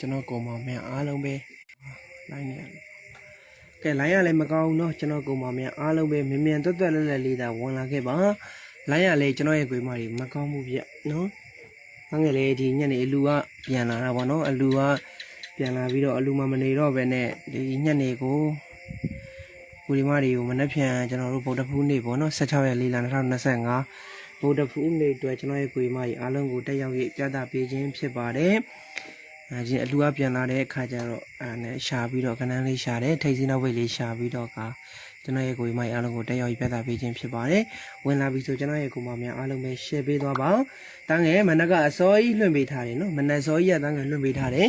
ကျွန်တော်ကိုမောင်မြန်အားလုံးပဲလိုင်းနေရတယ်ကဲလိုင်းရလည်းမကောင်းဘူးเนาะကျွန်တော်ကိုမောင်မြန်အားလုံးပဲမြင်မြန်တွတ်တွတ်လဲလဲလေးသာဝင်လာခဲ့ပါလိုင်းရလည်းကျွန်တော်ရဲ့ကိုယ်မတွေမကောင်းဘူးဗျเนาะငငယ်လေးဒီညနေအလူကပြန်လာတာဗောနော်အလူကပြန်လာပြီးတော့အလူမမနေတော့ပဲနဲ့ဒီညနေကိုကိုဒီမတွေကိုမနှက်ပြန်ကျွန်တော်တို့ဗုဒ္ဓဖူးနေ့ပေါ့နော်16ရက်4လ2025ဗုဒ္ဓဖူးနေ့အတွက်ကျွန်တော်ရဲ့ကိုဒီမတွေအားလုံးကိုတက်ရောက်ရပြသပေးခြင်းဖြစ်ပါတယ် အဲချင်းအလူကပြန်လာတဲ့အခါကျတော့အဲနဲ့ရှာပြီးတော့ကနန်းလေးရှာတယ်ထိတ်စီနောက်ဝိတ်လေးရှာပြီးတော့ကကျွန်တော်ရဲ့ကိုဒီမတွေအားလုံးကိုတက်ရောက်ရပြသပေးခြင်းဖြစ်ပါတယ်ဝင်လာပြီဆိုကျွန်တော်ရဲ့ကိုမများအားလုံးပဲ share ပေးသွားပါတန်းငယ်မနက်ကအစောကြီးလွှင့်ပေးထားတယ်နော်မနက်စောကြီးကတန်းငယ်လွှင့်ပေးထားတယ်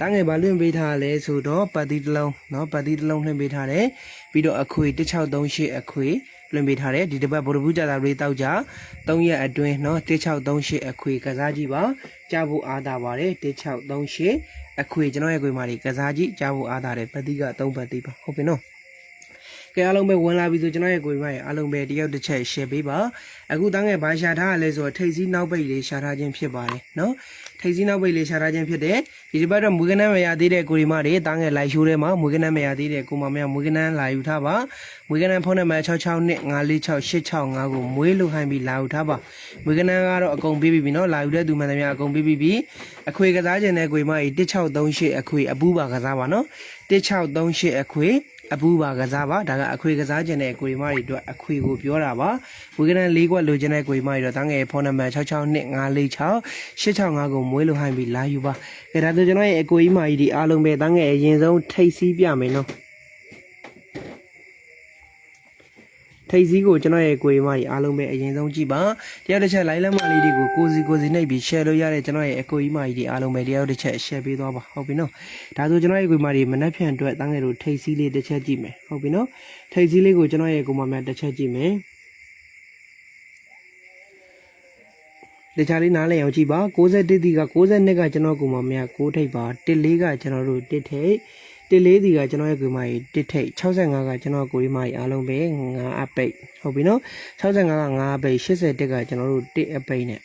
တန်းငယ်ဘာလွှင့်ပေးထားလဲဆိုတော့ပတ်တီတစ်လုံးနော်ပတ်တီတစ်လုံးလွှင့်ပေးထားတယ်ပြီးတော့အခွေ1638အခွေလွှင့်ပေးထားတယ်ဒီတစ်ပတ်ဗုဒ္ဓဘူးကြာတာလေးတောက်ကြ3ရက်အတွင်းနော်1638အခွေကစားကြည့်ပါ ကြားဖို့အားတာပါတယ်1638အခွေကျွန်တော်ရဲ့ခွေမာတွေကစားကြည့်ကြားဖို့အားတာတယ်ပတ်တီက3ပတ်တီပါဟုတ်ပြီနော် ကဲအားလုံးပဲဝင်လာပြီဆိုကျွန်တော်ရဲ့ကိုယ်မရဲ့အားလုံးပဲတယောက်တစ်ချက် share ပေးပါအခုတန်းငယ်ဘာရှာထားရလဲဆိုတော့ထိတ်စီးနောက်ပိတ်လေးရှာထားခြင်းဖြစ်ပါတယ်နော်ထိတ်စီးနောက်ပိတ်လေးရှာထားခြင်းဖြစ်တယ်ဒီတစ်ပတ်တော့မွေးကနန်းမရသေးတဲ့ကိုရီမတွေတန်းငယ်လိုက်ရှိုးထဲမှာမွေးကနန်းမရသေးတဲ့ကိုမမရမွေးကနန်းလာယူထားပါမွေးကနန်းဖုန်းနံပါတ်66နဲ့94686ကိုမွေးလို့ခိုင်းပြီးလာယူထားပါမွေးကနန်းကတော့အကုန်ပေးပြီးပြီနော်လာယူတဲ့သူမှန်သမျှအကုန်ပေးပြီးပြီအခွေကစားခြင်းတဲ့ကိုရီမကြီး1638အခွေအပူပါကစားပါနော်1638အခွေ အပူပါကစားပါဒါကအခွေကစားခြင်းတဲ့ကိုရီမတွေအတွက်အခွေကိုပြောတာပါဝေကနန်၄ခွက်လိုချင်တဲ့ကိုရီမတွေတော့တန်းငယ်ဖုန်းနံပါတ်662546865ကိုမွေးလို့ဟိုင်းပြီးလာယူပါကဲဒါဆိုကျွန်တော်ရဲ့အကိုကြီးမကြီးဒီအားလုံးပဲတန်းငယ်အရင်ဆုံးထိတ်စီးပြမယ်နော် ထိတ်စီးကိုကျွန်တော်ရဲ့ကိုရီမကြီးအားလုံးပဲအရင်ဆုံးကြည့်ပါတယောက်တစ်ချက်လိုက်လက်မလေးတွေကိုကိုစီကိုစီနှိပ်ပြီး share လုပ်ရတဲ့ကျွန်တော်ရဲ့အကိုကြီးမကြီးဒီအားလုံးပဲတယောက်တစ်ချက် share ပေးသွားပါဟုတ်ပြီနော်ဒါဆိုကျွန်တော်ရဲ့ကိုရီမကြီးမနှက်ဖြန်အတွက်တန်းငယ်တို့ထိတ်စီးလေးတစ်ချက်ကြည့်မယ်ဟုတ်ပြီနော်ထိတ်စီးလေးကိုကျွန်တော်ရဲ့ကိုမမတစ်ချက်ကြည့်မယ်တခြားလေးနားလည်အောင်ကြည့်ပါ61တီက62ကကျွန်တော်ကူမမရ6ထိပ်ပါ14ကကျွန်တော်တို့1ထိပ် 14တီကကျွန်တော်ရဲ့ကူမကြီး1ထိပ်65ကကျွန်တော်ကိုရီမကြီးအားလုံးပဲ9အပိတ်ဟုတ်ပြီနော်65က9အပိတ်81ကကျွန်တော်တို့1အပိတ်နဲ့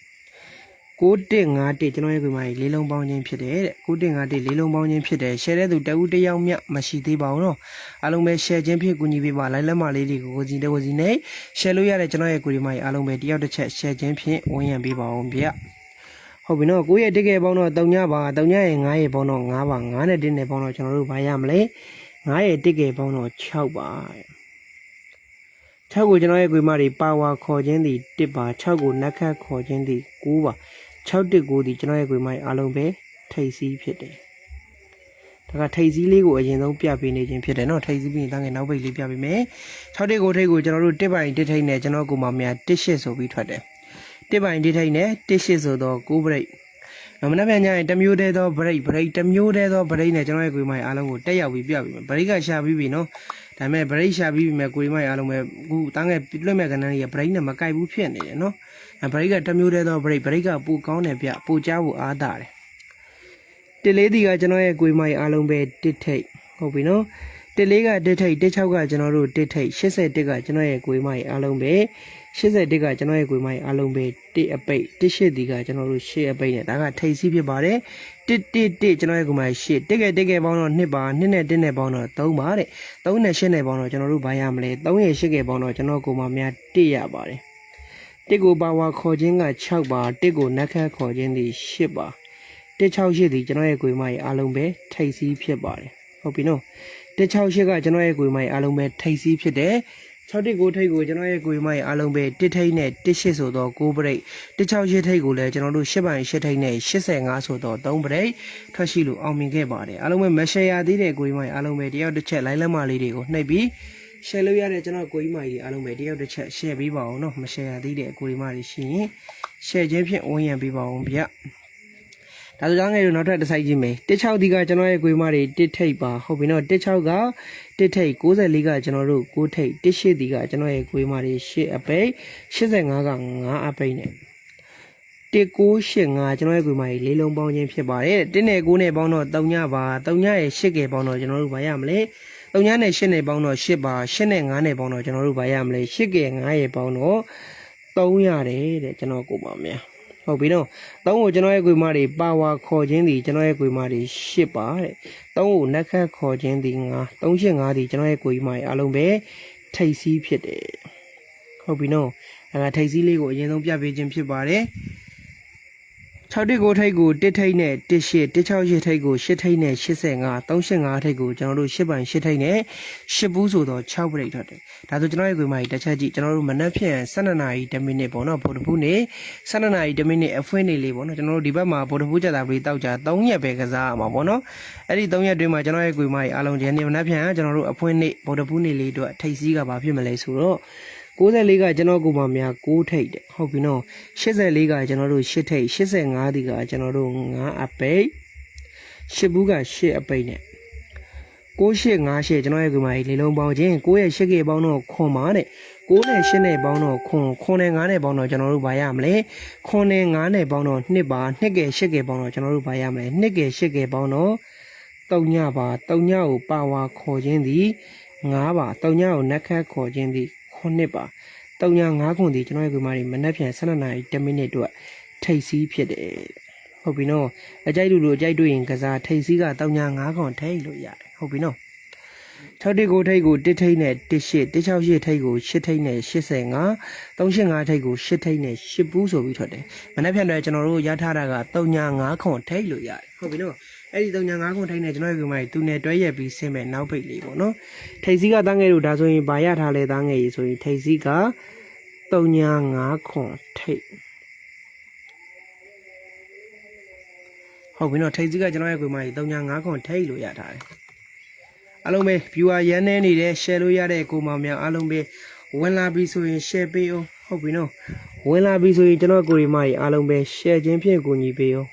6151ကျွန်တော်ရဲ့ကူမကြီးလေးလုံးပေါင်းခြင်းဖြစ်တယ်တဲ့6151လေးလုံးပေါင်းခြင်းဖြစ်တယ် share တဲ့သူတဦးတစ်ယောက်မြမရှိသေးပါဘူးနော်အားလုံးပဲ share ခြင်းဖြင့်ကူညီပေးပါလိုက်လက်မလေးတွေကိုကိုစီတကိုစီနဲ့ share လို့ရတဲ့ကျွန်တော်ရဲ့ကိုရီမကြီးအားလုံးပဲတယောက်တစ်ချက် share ခြင်းဖြင့်ဝန်ရံပေးပါအောင်ဗျ ဟုတ်ပြီနော်ကိုရဲ့တကယ်ပေါင်းတော့3ညပါ3ညရဲ့9ရဲ့ပေါင်းတော့9ပါ9နဲ့1နဲ့ပေါင်းတော့ကျွန်တော်တို့ဘာရမလဲ9ရဲ့တကယ်ပေါင်းတော့6ပါ6ကိုကျွန်တော်ရဲ့ကိုရီမတွေပါဝါခေါ်ခြင်းသည်1ပါ6ကိုနက်ခတ်ခေါ်ခြင်းသည်9ပါ6တစ်9ဒီကျွန်တော်ရဲ့ကိုရီမတွေအားလုံးပဲထိတ်စီးဖြစ်တယ်ဒါကထိတ်စည်းလေးကိုအရင်ဆုံးပြပေးနေခြင်းဖြစ်တယ်နော်ထိတ်စည်းပြီးရင်တန်းငယ်နောက်ပိတ်လေးပြပေးမယ်6တစ်ကိုထိတ်ကိုကျွန်တော်တို့တစ်ပိုင်တစ်ထိတ်နဲ့ကျွန်တော်ကိုမများတစ်ရှစ်ဆိုပြီးထွက်တယ် တစ်ပိုင်တစ်ထိတ်နဲ့တစ်ရှစ်ဆိုတော့9ဘရိတ်နော်မနေ့ပြန်ညရင်တစ်မျိုးတည်းသောဘရိတ်ဘရိတ်တစ်မျိုးတည်းသောဘရိတ်နဲ့ကျွန်တော်ရဲ့ကိုယ်မိုင်အားလုံးကိုတက်ရောက်ပြီးပြပေးမယ်ဘရိတ်ကရှာပြီးပြီနော်ဒါပေမဲ့ဘရိတ်ရှာပြီးပြီမဲ့ကိုယ်မိုင်အားလုံးပဲအခုတန်းငယ်လွှတ်မဲ့ကဏ္ဍကြီးကဘရိတ်နဲ့မကိုက်ဘူးဖြစ်နေတယ်နော်အဲဘရိတ်ကတစ်မျိုးတည်းသောဘရိတ်ဘရိတ်ကပိုကောင်းတယ်ပြပိုကြားဖို့အားတာတယ်တစ်လေးဒီကကျွန်တော်ရဲ့ကိုယ်မိုင်အားလုံးပဲတစ်ထိတ်ဟုတ်ပြီနော်တစ်လေးကတစ်ထိတ်တစ်ချောက်ကကျွန်တော်တို့တစ်ထိတ်81ကကျွန်တော်ရဲ့ကိုယ်မိုင်အားလုံးပဲ 81ကကျွန်တော်ရဲ့ကိုယ်မိုင်အားလုံးပဲတစ်အပိတ်တစ်ရှစ်ဒီကကျွန်တော်တို့ရှစ်အပိတ်နဲ့ဒါကထိတ်စီးဖြစ်ပါတယ်တစ်တစ်တစ်ကျွန်တော်ရဲ့ကိုယ်မိုင်ရှစ်တစ်ကဲတစ်ကဲပေါင်းတော့2ပါ2နဲ့1နဲ့ပေါင်းတော့3ပါတဲ့3နဲ့8နဲ့ပေါင်းတော့ကျွန်တော်တို့ဘာရမလဲ3ရဲ့8ကဲပေါင်းတော့ကျွန်တော်ကိုယ်မိုင်များ1ရပါတယ်တစ်ကိုပါဝါခေါ်ခြင်းက6ပါတစ်ကိုနက်ခတ်ခေါ်ခြင်းဒီ8ပါ168ဒီကျွန်တော်ရဲ့ကိုယ်မကြီးအားလုံးပဲထိတ်စီးဖြစ်ပါတယ်ဟုတ်ပြီနော်168ကကျွန်တော်ရဲ့ကိုယ်မကြီးအားလုံးပဲထိတ်စီးဖြစ်တယ် 619ထိတ်ကိုကျွန်တော်ရဲ့ကိုယ်မကြီးအားလုံးပဲ1ထိတ်နဲ့18ဆိုတော့9ပရိတ်168ထိတ်ကိုလည်းကျွန်တော်တို့10ပိုင်း10ထိတ်နဲ့85ဆိုတော့3ပရိတ်ထွက်ရှိလို့အောင်မြင်ခဲ့ပါတယ်အားလုံးပဲမရှယ်ရသေးတဲ့ကိုယ်မကြီးအားလုံးပဲတယောက်တစ်ချက်လိုင်းလက်မလေးတွေကိုနှိပ်ပြီး share လုပ်ရတဲ့ကျွန်တော်ကိုယ်ကြီးမကြီးအားလုံးပဲတယောက်တစ်ချက် share ပေးပါအောင်နော်မ share ရသေးတဲ့ကိုယ်ကြီးမကြီးရှိရင် share ခြင်းဖြင့်ဝန်ရံပေးပါအောင်ဗျ ဒါဆိုကြောင့်ငယ်တို့နောက်ထပ်တစ်ဆိုင်ကြည့်မယ်16ဒီကကျွန်တော်ရဲ့ကိုယ်မတွေတစ်ထိပ်ပါဟုတ်ပြီနော်16ကတစ်ထိပ်64ကကျွန်တော်တို့6ထိပ်18ဒီကကျွန်တော်ရဲ့ကိုယ်မတွေ8အပိတ်85က9အပိတ်နဲ့1985ကျွန်တော်ရဲ့ကိုယ်မကြီးလေးလုံးပေါင်းခြင်းဖြစ်ပါတယ်1နဲ့9နဲ့ပေါင်းတော့3ညပါ3ညရဲ့8ကဲပေါင်းတော့ကျွန်တော်တို့ဘာရမလဲ3ညနဲ့8နဲ့ပေါင်းတော့8ပါ8နဲ့9နဲ့ပေါင်းတော့ကျွန်တော်တို့ဘာရမလဲ8ကဲ9ရဲ့ပေါင်းတော့3ရတယ်တဲ့ကျွန်တော်ကိုပါများ ဟဟုတ်ပြီနော်သုံးကိုကျွန်တော်ရဲ့ကွေမာတွေပါဝါခေါ်ခြင်းသည်ကျွန်တော်ရဲ့ကွေမာတွေရှစ်ပါတဲ့သုံးကိုနက်ခတ်ခေါ်ခြင်းသည်ငါသုံးရှစ်ငါသည်ကျွန်တော်ရဲ့ကွေမာတွေအားလုံးပဲထိတ်စီးဖြစ်တယ်ဟုတ်ပြီနော်အဲဒါထိတ်စီးလေးကိုအရင်ဆုံးပြပေးခြင်းဖြစ်ပါတယ် 6တစ်ကိုထိတ်ကိုတစ်ထိတ်နဲ့တစ်ရှစ်တစ်6ရှစ်ထိတ်ကို8ထိတ်နဲ့85 385ထိတ်ကိုကျွန်တော်တို့8ပိုင်8ထိတ်နဲ့8ဘူးဆိုတော့6ပြိတ်ထွက်တယ်ဒါဆိုကျွန်တော်ရဲ့ကွေမာကြီးတစ်ချက်ကြည့်ကျွန်တော်တို့မနက်ဖြန်12နာရီ10မိနစ်ပေါ့နော်ဗုဒ္ဓဘူးနေ့12နာရီ10မိနစ်အဖွင့်နေလေးပေါ့နော်ကျွန်တော်တို့ဒီဘက်မှာဗုဒ္ဓဘူးကြတာပြီးတောက်ကြ3ရက်ပဲကစားရမှာပေါ့နော်အဲ့ဒီ3ရက်တွင်းမှာကျွန်တော်ရဲ့ကွေမာကြီးအားလုံးဒီနေ့မနက်ဖြန်ကျွန်တော်တို့အဖွင့်နေ့ဗုဒ္ဓဘူးနေ့လေးတို့ထိတ်စည်းကဘာဖြစ်မလဲဆိုတော့ 94ကကျွန်တော်ကိုမများ6ထိတ်တယ်ဟုတ်ပြီနော်84ကကျွန်တော်တို့8ထိတ်85ဒီကကျွန်တော်တို့9အပိတ်8ဘူးက8အပိတ်နဲ့9858ကျွန်တော်ရဲ့ကွေမာကြီးလေးလုံးပေါင်းခြင်း9ရဲ့8ကေပေါင်းတော့ခွန်ပါတဲ့9နဲ့8နဲ့ပေါင်းတော့ခွန်ခွန်နဲ့9နဲ့ပေါင်းတော့ကျွန်တော်တို့ဗာရမလဲခွန်နဲ့9နဲ့ပေါင်းတော့2ပါ2ကေ8ကေပေါင်းတော့ကျွန်တော်တို့ဗာရမလဲ2ကေ8ကေပေါင်းတော့3ညပါ3ညကိုပါဝါခေါ်ခြင်းသည်9ပါ3ညကိုနက်ခတ်ခေါ်ခြင်းသည် 9ပါ3ည9ခွန်သည်ကျွန်တော်ရဲ့ကွေမာကြီးမနက်ဖြန်12နာရီ10မိနစ်အတွက်ထိတ်စီးဖြစ်တယ်ဟုတ်ပြီနော်အကြိုက်လူလူအကြိုက်တွေ့ရင်ကစားထိတ်စီးက3ည9ခွန်ထိတ်လို့ရတယ်ဟုတ်ပြီနော်6တစ်ကိုထိတ်ကို1ထိတ်နဲ့1 8 168ထိတ်ကို8ထိတ်နဲ့85 385ထိတ်ကို8ထိတ်နဲ့8ဘူးဆိုပြီးထွက်တယ်။မနေ့ဖြန်တော့ကျွန်တော်တို့ရထားတာက395ခွန်ထိတ်လို့ရတယ်။ဟုတ်ပြီနော်။ အဲ့ဒီ395ခွန်ထိတ်နဲ့ကျွန်တော်တို့ကမှသူနဲ့တွဲရက်ပြီးဆင်းမဲ့နောက်ပိတ်လေးပေါ့နော်။ထိတ်စီးကတန်းငယ်တို့ဒါဆိုရင်ဗာရထားလဲတန်းငယ်ကြီးဆိုရင်ထိတ်စီးက395ခွန်ထိတ်ဟုတ်ပြီနော်ထိတ်စီးကကျွန်တော်ရဲ့ကွေမကြီး395ခွန်ထိတ်လို့ရထားတယ်။အားလုံးပဲ viewer ရန်နေနေတယ် share လို့ရတဲ့ကိုမောင်များအားလုံးပဲဝင်လာပြီဆိုရင် share ပေးအောင်ဟုတ်ပြီနော်ဝင်လာပြီဆိုရင်ကျွန်တော်ကိုရီမကြီးအားလုံးပဲ share ခြင်းဖြင့်ကူညီပေးအောင်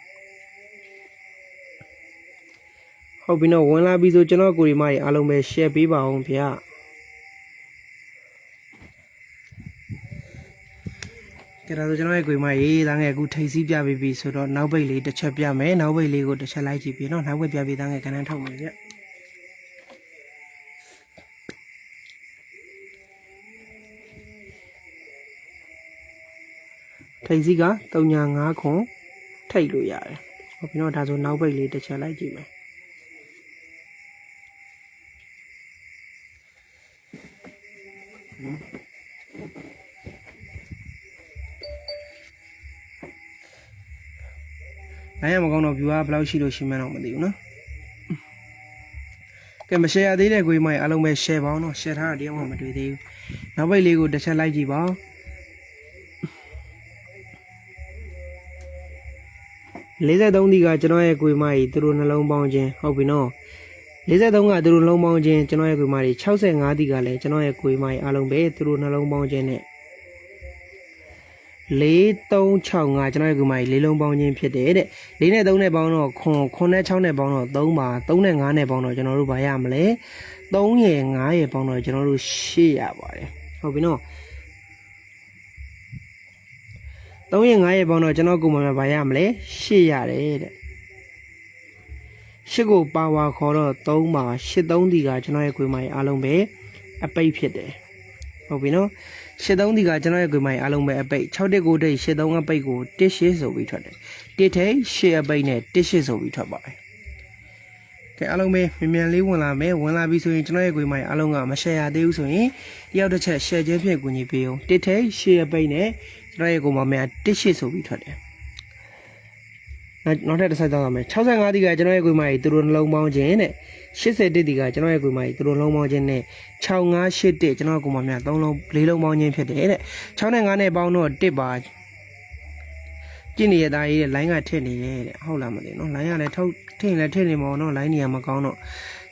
ဟုတ်ပြီနော်ဝင်လာပြီဆိုကျွန်တော်ကိုရီမကြီးအားလုံးပဲ share ပေးပါအောင်ဗျာကြည့်ဒါဆိုကျွန်တော်ရဲ့ကိုရီမကြီးသားငယ်အခုထိတ်စီးပြပေးပြီဆိုတော့နောက်ပိတ်လေးတစ်ချက်ပြမယ်နောက်ပိတ်လေးကိုတစ်ချက်လိုက်ကြည့်ပြီနော်နောက်ပိတ်ပြပေးသားငယ်ကဏ္ဍထုတ်မယ်ဗျထိတ်စီက305ခွန်ထိတ်လို့ရတယ်။ဟုတ်ပြီနော်ဒါဆိုနောက်ပိတ်လေးတစ်ချက်လိုက်ကြည့်မယ်။ နိုင်ရမကောင်းတော့ view ကဘယ်လောက်ရှိလို့ရှိမှန်းတော့မသိဘူးနော်။ကဲမ share သေးတဲ့ကိုကြီးမကြီးအားလုံးပဲ share ပါအောင်နော် share ထားတာတရားမှမတွေ့သေးဘူး။နောက်ပိတ်လေးကိုတစ်ချက်လိုက်ကြည့်ပါဦး။43ဒီကကျွန်တော်ရဲ့ကိုယ်မကြီးသူတို့နှလုံးပေါင်းခြင်းဟုတ်ပြီနော် 43ကသူတို့နှလုံးပေါင်းခြင်းကျွန်တော်ရဲ့ကိုယ်မကြီး65ဒီကလည်းကျွန်တော်ရဲ့ကိုယ်မကြီးအားလုံးပဲသူတို့နှလုံးပေါင်းခြင်းနဲ့4365ကျွန်တော်ရဲ့ကိုယ်မကြီးလေးလုံးပေါင်းခြင်းဖြစ်တယ်တဲ့4နဲ့3နဲ့ပေါင်းတော့ခွန်ခွန်နဲ့6နဲ့ပေါင်းတော့3ပါ3နဲ့5နဲ့ပေါင်းတော့ကျွန်တော်တို့ဗာရမလဲ3ရယ်5ရယ်ပေါင်းတော့ကျွန်တော်တို့8ရပါတယ်ဟုတ်ပြီနော်3ရက်5ရက်ပေါင်းတော့ကျွန်တော်ကိုယ်မှမပါရမလဲ8ရတယ်တဲ့ 8ကိုပါဝါခေါ်တော့3ပါ8 3ဒီကကျွန်တော်ရဲ့ကိုယ်မှအားလုံးပဲအပိတ်ဖြစ်တယ်ဟုတ်ပြီနော်8 3ဒီကကျွန်တော်ရဲ့ကိုယ်မှအားလုံးပဲအပိတ်6တက်9တိတ်8 3အပိတ်ကို1 8ဆိုပြီးထွက်တယ်1ထိတ်8အပိတ်နဲ့1 8ဆိုပြီးထွက်ပါတယ်ကဲအားလုံးပဲမြန်မြန်လေးဝင်လာမယ်ဝင်လာပြီဆိုရင်ကျွန်တော်ရဲ့ကိုယ်မှအားလုံးကမ share ရသေးဘူးဆိုရင်တယောက်တစ်ချက် share ခြင်းဖြင့်ကူညီပေးအောင်1ထိတ်8အပိတ်နဲ့ကျွန်တော်ရဲ့ကိုယ်မှမြန်1 8ဆိုပြီးထွက်တယ် နောက်ထပ်တစ်ဆက်တော့မယ်65ဒီကကျွန်တော်ရဲ့ကိုယ်မကြီးသူတို့နှလုံးပေါင်းခြင်းတဲ့81ဒီကကျွန်တော်ရဲ့ကိုယ်မကြီးသူတို့နှလုံးပေါင်းခြင်းနဲ့6581ကျွန်တော်ကိုယ်မများ3လုံး4လုံးပေါင်းခြင်းဖြစ်တယ်တဲ့6နဲ့5နဲ့ပေါင်းတော့1ပါကြည့်နေရသားရေးတဲ့ line ကထစ်နေတယ်တဲ့ဟုတ်လားမသိဘူးနော် line ကလည်းထုတ်ထစ်ရင်လည်းထစ်နေမအောင်နော် line နေရာမကောင်းတော့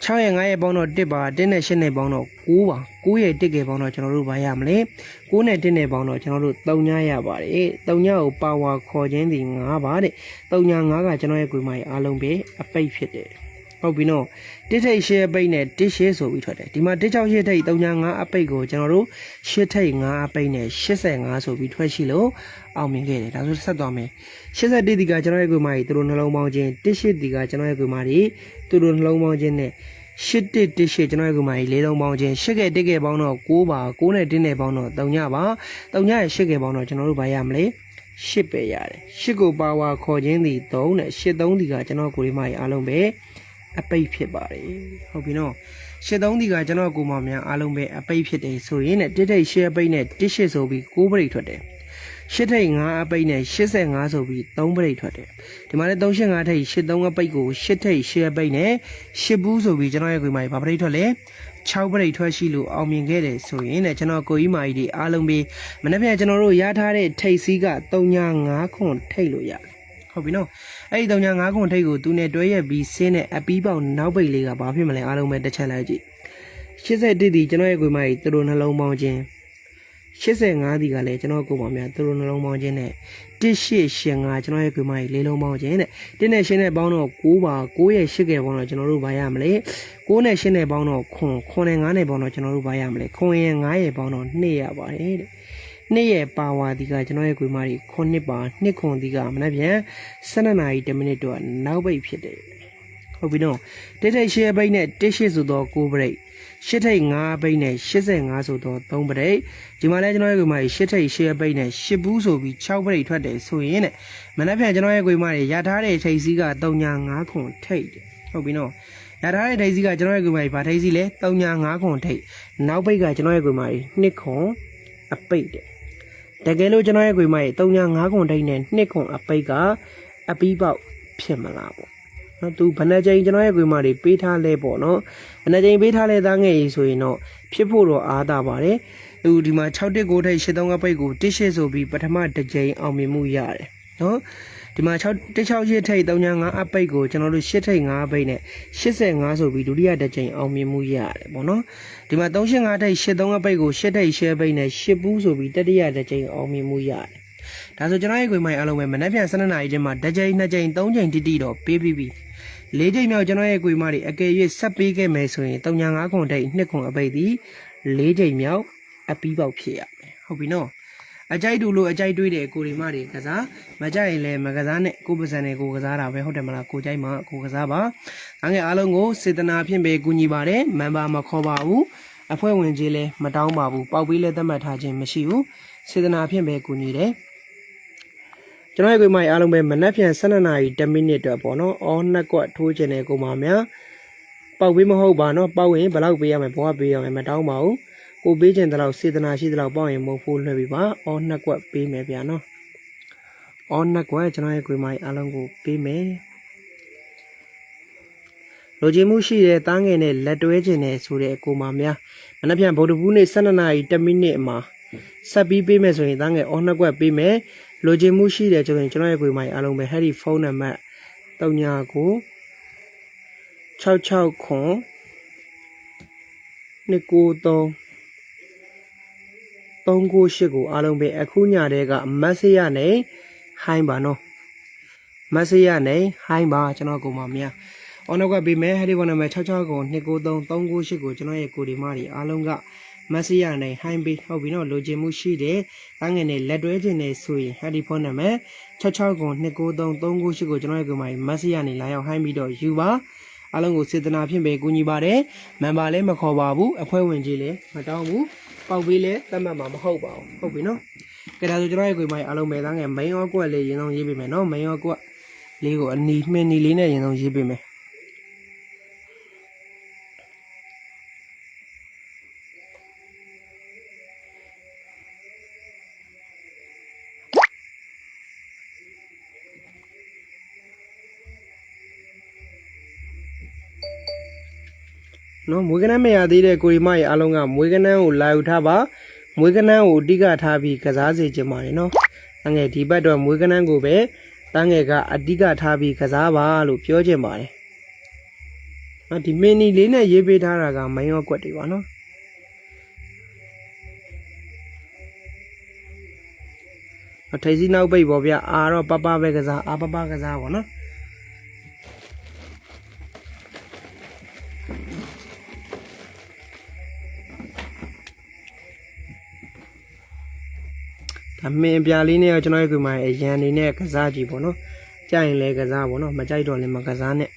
6ရဲ့9ရဲ့ပေါင်းတော့1ပါ1နဲ့8နဲ့ပေါင်းတော့9ပါ9ရဲ့1ကပေါင်းတော့ကျွန်တော်တို့ဘာရမလဲ9နဲ့1နဲ့ပေါင်းတော့ကျွန်တော်တို့3ညရပါတယ်3ညကိုပါဝါခေါ်ခြင်းဒီ9ပါတဲ့3ည9ကကျွန်တော်ရဲ့ကိုယ်မကြီးအားလုံးပဲအပိတ်ဖြစ်တယ် ဟုတ်ပြီနော်တစ်ထိတ်ရှဲပိတ်နဲ့တစ်ရှဲဆိုပြီးထွက်တယ်ဒီမှာတစ်ချောက်ရှဲထိတ်3ည9အပိတ်ကိုကျွန်တော်တို့ရှစ်ထိတ်9အပိတ်နဲ့85ဆိုပြီးထွက်ရှိလို့အောင်မြင်ခဲ့တယ်ဒါဆိုဆက်သွားမယ်81ဒီကကျွန်တော်ရဲ့ကိုယ်မကြီးသူတို့နှလုံးပေါင်းခြင်း18ဒီကကျွန်တော်ရဲ့ကိုယ်မကြီးသူတို့နှလုံးပေါင်းခြင်းနဲ့ရှစ်တစ်တစ်ရှစ်ကျွန်တော်ရဲ့ကိုယ်မကြီးလေးလုံးပေါင်းခြင်းရှစ်ကဲတစ်ကဲပေါင်းတော့6ပါ6နဲ့1နဲ့ပေါင်းတော့3ညပါ3ညရဲ့ရှစ်ကဲပေါင်းတော့ကျွန်တော်တို့ဘာရမလဲရှစ်ပဲရတယ်ရှစ်ကိုပါဝါခေါ်ခြင်းသည်3နဲ့ရှစ်3ဒီကကျွန်တော်ကိုရီမကြီးအားလုံးပဲ အပိတ်ဖြစ်ပါတယ်ဟုတ်ပြီနော်ရှစ်3ဒီကကျွန်တော်ကိုမများအားလုံးပဲအပိတ်ဖြစ်တယ်ဆိုရင်နဲ့တစ်ထိတ်ရှစ်အပိတ်နဲ့တစ်ရှစ်ဆိုပြီး9ပရိတ်ထွက်တယ်ရှစ်ထိတ်5အပိတ်နဲ့85ဆိုပြီး3ပရိတ်ထွက်တယ်ဒီမှာလည်း385ထိတ်ရှစ်3အပိတ်ကိုရှစ်ထိတ်ရှစ်အပိတ်နဲ့ရှစ်ဘူးဆိုပြီးကျွန်တော်ရဲ့ကိုရီမကြီးဘာပရိတ်ထွက်လဲ6ပရိတ်ထွက်ရှိလို့အောင်မြင်ခဲ့တယ်ဆိုရင်လည်းကျွန်တော်ကိုကြီးမာကြီးဒီအားလုံးပြီးမနေ့ပြန်ကျွန်တော်တို့ရထားတဲ့ထိတ်စီးက395ခွန်ထိတ်လို့ရတယ် ဟုတ်ပြီနော်အဲ့ဒီ395ခွန်ထိတ်ကိုသူနဲ့တွဲရက်ပြီးဆင်းတဲ့အပီးပေါက်နောက်ပိတ်လေးကဘာဖြစ်မလဲအားလုံးပဲတစ်ချက်လိုက်ကြည့်81ဒီကျွန်တော်ရဲ့ကိုကြီးမာကြီးသူတို့နှလုံးပေါင်းခြင်း85ဒီကလည်းကျွန်တော်ကိုပေါ့များသူတို့နှလုံးပေါင်းခြင်းနဲ့1885ကျွန်တော်ရဲ့ကိုမကြီးလေးလုံးပေါင်းခြင်းတဲ့တင်းနဲ့ရှင်းနဲ့ပေါင်းတော့9ပါ9ရဲ့8ကပေါင်းတော့ကျွန်တော်တို့ဘာရမလဲ9နဲ့8နဲ့ပေါင်းတော့ခွန်ခွန်နဲ့9နဲ့ပေါင်းတော့ကျွန်တော်တို့ဘာရမလဲခွန်ရဲ့9ရဲ့ပေါင်းတော့2ရပါတယ်တဲ့ နှစ်ရဲ့ပါဝါဒီကကျွန်တော်ရဲ့ကိုမကြီးခွန်နှစ်ပါနှစ်ခွန်ဒီကမနေ့ပြန်12နာရီ10မိနစ်တော့နောက်ပိတ်ဖြစ်တယ်ဟုတ်ပြီနော်တိတ်တိတ်ရှဲပိတ်နဲ့တိတ်ရှိဆိုတော့9ပိတ်ရှစ်ထိတ်5ပိတ်နဲ့85ဆိုတော့3ပိတ်ဒီမှာလဲကျွန်တော်ရဲ့ကိုမကြီးရှစ်ထိတ်10ပိတ်နဲ့10ဘူးဆိုပြီး6ပိတ်ထွက်တယ်ဆိုရင်တဲ့မနေ့ပြန်ကျွန်တော်ရဲ့ကိုမကြီးရထားတဲ့ထိတ်စည်းက3.5ခွန်ထိတ်တယ်ဟုတ်ပြီနော်ရထားတဲ့ထိတ်စည်းကကျွန်တော်ရဲ့ကိုမကြီးဗာထိတ်စည်းလဲ3.5ခွန်ထိတ်နောက်ပိတ်ကကျွန်တော်ရဲ့ကိုမကြီး2ခွန်အပိတ်တယ် တကယ်လို့ကျွန်တော်ရဲ့ကိုမကြီး3.5ခွန်ထိတ်နဲ့2ခွန်အပိတ်ကအပီးပေါက်ဖြစ်မလားပေါ့နော်သူဘယ်နှကြိမ်ကျွန်တော်ရဲ့ကွေမာတွေပေးထားလဲပေါ့နော်ဘယ်နှကြိမ်ပေးထားလဲသားငယ်ကြီးဆိုရင်တော့ဖြစ်ဖို့တော့အားတာပါတယ်သူဒီမှာ6တက်9ထိပ်73ကပိတ်ကိုတစ်ရှစ်ဆိုပြီးပထမတစ်ကြိမ်အောင်မြင်မှုရတယ်နော် ဒီမှာ6 16ရှစ်ထိပ်35အပိတ်ကိုကျွန်တော်တို့8ထိပ်5ပိတ်နဲ့85ဆိုပြီးဒုတိယတစ်ကြိမ်အောင်မြင်မှုရတယ်ပေါ့နော်ဒီမှာ35ထိပ်83အပိတ်ကို8ထိပ်10ပိတ်နဲ့10ဘူးဆိုပြီးတတိယတစ်ကြိမ်အောင်မြင်မှုရတယ်ဒါဆိုကျွန်တော်ရဲ့ခွေမိုင်အားလုံးပဲမနက်ဖြန်12နာရီချင်းမှာတစ်ကြိမ်နှစ်ကြိမ်သုံးကြိမ်တိတိတော့ပေးပြီးပြီလေးကြိမ်မြောက်ကျွန်တော်ရဲ့ခွေမတွေအကယ်၍ဆက်ပေးခဲ့မယ်ဆိုရင်35ခွန်တိတ်2ခွန်အပိတ်သည်လေးကြိမ်မြောက်အပီးပေါက်ဖြစ်ရမယ်ဟုတ်ပြီနော် အကြိုက်တူလို့အကြိုက်တွေးတဲ့ကိုရီမတွေကစားမကြိုက်ရင်လည်းမကစားနဲ့ကိုပစံနဲ့ကိုကစားတာပဲဟုတ်တယ်မလားကိုကြိုက်မှကိုကစားပါငါငယ်အားလုံးကိုစေတနာဖြင့်ပဲကူညီပါတယ်မန်ပါမခေါ်ပါဘူးအဖွဲ့ဝင်ကြီးလည်းမတောင်းပါဘူးပေါက်ပေးလည်းသတ်မှတ်ထားခြင်းမရှိဘူးစေတနာဖြင့်ပဲကူညီတယ်ကျွန်တော်ရဲ့ကိုမိုင်အားလုံးပဲမနက်ဖြန်12နာရီ10မိနစ်အတွက်ပေါ့နော်အော်နှစ်ကွက်ထိုးခြင်းတဲ့ကိုမများပေါက်ပေးမဟုတ်ပါနော်ပေါက်ရင်ဘယ်လောက်ပေးရမလဲဘဝပေးရမယ်မတောင်းပါဘူး ကိုပေးခြင်းတလောက်စေတနာရှိတလောက်ပေါက်ရင်မဟုတ်ဖို့လွှဲပြီးပါအော်နှစ်ကွက်ပေးမယ်ဗျာနော်အော်နှစ်ကွက်ကျွန်တော်ရဲ့ကိုမိုင်အားလုံးကိုပေးမယ်လိုချင်မှုရှိတဲ့တားငယ်နဲ့လက်တွဲခြင်းနဲ့ဆိုတဲ့အကိုမများမနက်ဖြန်ဗုဒ္ဓဘူးနေ့12နာရီ10မိနစ်မှာဆက်ပြီးပေးမယ်ဆိုရင်တားငယ်အော်နှစ်ကွက်ပေးမယ်လိုချင်မှုရှိတယ်ဆိုရင်ကျွန်တော်ရဲ့ကိုယ်မိုင်အားလုံးပဲအဲ့ဒီဖုန်းနံပါတ်39ကို66ခွန်293 398ကိုအားလုံးပဲအခုညတည်းကမက်ဆေ့ရနဲ့ဟိုင်းပါနော်မက်ဆေ့ရနဲ့ဟိုင်းပါကျွန်တော်ကိုမမများအော်နောက်ကပေးမယ်ဟဲ့ဒီဖုန်းနံပါတ်66ခွန်293 398ကိုကျွန်တော်ရဲ့ကိုဒီမားတွေအားလုံးကမက်ဆေ့ရနဲ့ဟိုင်းပေးဟုတ်ပြီနော်လိုချင်မှုရှိတယ်တန်းငယ်နဲ့လက်တွဲခြင်းနဲ့ဆိုရင်ဟဲ့ဒီဖုန်းနံပါတ်66ခွန်293 398ကိုကျွန်တော်ရဲ့ကိုမိုင်မက်ဆေ့ရနဲ့လာရောက်ဟိုင်းပြီးတော့ယူပါအားလုံးကိုစေတနာဖြင့်ပဲကူညီပါတယ်မန်ပါလည်းမခေါ်ပါဘူးအဖွဲ့ဝင်ကြီးလည်းမတောင်းဘူး ပေါက်ပေးလည်းတတ်မှတ်မှာမဟုတ်ပါဘူးဟုတ်ပြီနော်ကဲဒါဆိုကျွန်တော်ရဲ့ကိုမိုင်အားလုံးပဲသားငယ် main ရောကွက်လေးရင်ဆုံးရေးပေးမယ်နော် main ရောကွက်လေးကိုအနီမှင်းနီလေးနဲ့ရင်ဆုံးရေးပေးမယ် နော်မွေးကနန်းမရသေးတဲ့ကိုရီမရဲ့အားလုံးကမွေးကနန်းကိုလာယူထားပါမွေးကနန်းကိုအဓိကထားပြီးကစားစေချင်ပါတယ်နော်တငယ်ဒီဘက်တော့မွေးကနန်းကိုပဲတငယ်ကအဓိကထားပြီးကစားပါလို့ပြောချင်ပါတယ်နော်ဒီမင်းနီလေးနဲ့ရေးပေးထားတာကမင်းရောကွက်တွေပါနော်အထိတ်စီနောက်ပိတ်ပေါ့ဗျအာတော့ပပပဲကစားအာပပကစားပေါ့နော် ဒါမင်းအပြာလေးနဲ့ကျွန်တော်ရဲ့ကွေမှာအရန်နေနဲ့ကစားကြည့်ပေါ့နော်ကြိုက်ရင်လည်းကစားပေါ့နော်မကြိုက်တော့လည်းမကစားနဲ့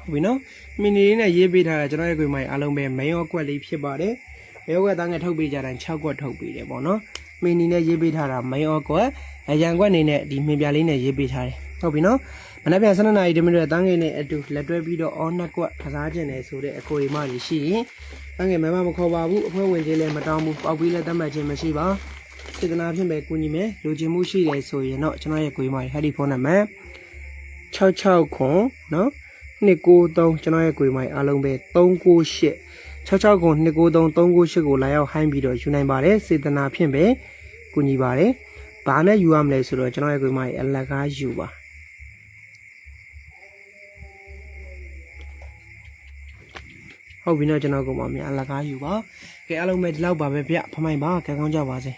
ဟုတ်ပြီနော်မီနီလေးနဲ့ရေးပေးထားတာကျွန်တော်ရဲ့ကိုယ်မိုင်အားလုံးပဲမယောကွက်လေးဖြစ်ပါတယ်မယောကွက်သားငယ်ထုတ်ပေးကြတိုင်း6ကွက်ထုတ်ပေးတယ်ပေါ့နော် မီနီနဲ့ရေးပေးထားတာမယောကွက်အရန်ကွက်အနေနဲ့ဒီမင်ပြလေးနဲ့ရေးပေးထားတယ်ဟုတ်ပြီနော်မနေ့ပြန်12နာရီတမိနစ်သားငယ်နဲ့အတူလက်တွဲပြီးတော့အော်နှစ်ကွက်ကစားခြင်းတယ်ဆိုတဲ့အကိုရီမကြီးရှိရင်သားငယ်မမမခေါ်ပါဘူးအဖွဲဝင်ခြင်းလည်းမတောင်းဘူးပေါက်ပြီးလည်းတတ်မှတ်ခြင်းမရှိပါစေတနာဖြင့်ပဲကူညီမယ်လူချင်းမှုရှိတယ်ဆိုရင်တော့ကျွန်တော်ရဲ့ကိုရီမကြီးဟဲဒီဖုန်းနံပါတ်66ခွန်နော်293ကျွန်တော်ရဲ့ကိုယ်မိုင်အားလုံးပဲ398 66ခွန်293 398ကိုလာရောက်ဟိုင်းပြီးတော့ယူနိုင်ပါတယ်စေတနာဖြင့်ပဲကူညီပါတယ်ဘာနဲ့ယူရမလဲဆိုတော့ကျွန်တော်ရဲ့ကိုယ်မိုင်အလကားယူပါဟုတ်ပြီနော်ကျွန်တော်ကိုယ်မများအလကားယူပါကဲအားလုံးပဲဒီလောက်ပါပဲဗျဖမိုင်ပါကဲကောင်းကြပါစေ